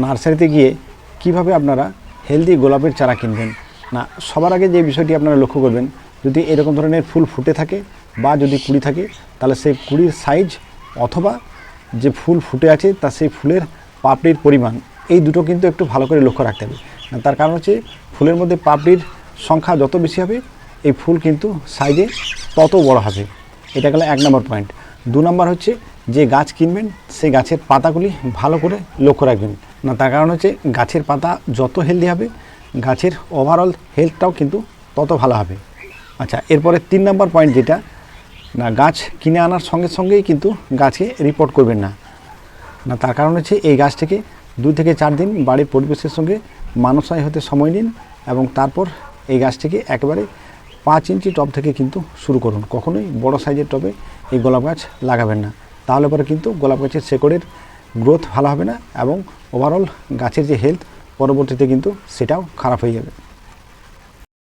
নার্সারিতে গিয়ে কীভাবে আপনারা হেলদি গোলাপের চারা কিনবেন? না, সবার আগে যে বিষয়টি আপনারা লক্ষ্য করবেন, যদি এরকম ধরনের ফুল ফুটে থাকে বা যদি কুড়ি থাকে, তাহলে সেই কুড়ির সাইজ অথবা যে ফুল ফুটে আছে, তা সেই ফুলের পাপড়ির পরিমাণ, এই দুটো কিন্তু একটু ভালো করে লক্ষ্য রাখতে হবে। তার কারণ হচ্ছে ফুলের মধ্যে পাপড়ির সংখ্যা যত বেশি হবে, এই ফুল কিন্তু সাইজে তত বড় হবে। এটা গেল এক নম্বর পয়েন্ট দু নম্বর হচ্ছে যে গাছ কিনবেন, সেই গাছের পাতাগুলি ভালো করে লক্ষ্য রাখবেন। না, তার কারণ হচ্ছে গাছের পাতা যত হেলদি হবে, গাছের ওভারঅল হেলথটাও কিন্তু তত ভালো হবে। আচ্ছা এরপরে তিন নম্বর পয়েন্ট যেটা, না, গাছ কিনে আনার সঙ্গে সঙ্গেই কিন্তু গাছকে রিপোর্ট করবেন না। না, তার কারণ হচ্ছে এই গাছটিকে দুই থেকে চার দিন বাড়ির পরিবেশের সঙ্গে মানসাই হতে সময় নিন এবং তারপর এই গাছটিকে একেবারে পাঁচ ইঞ্চি টব থেকে কিন্তু শুরু করুন। কখনোই বড় সাইজের টবে এই গোলাপ গাছ লাগাবেন না। তাহলে পরে কিন্তু গোলাপ গাছের শেকড়ের গ্রোথ ভালো হবে না এবং ওভারঅল গাছের যে হেলথ পরবর্তীতে কিন্তু সেটাও খারাপ হয়ে যাবে।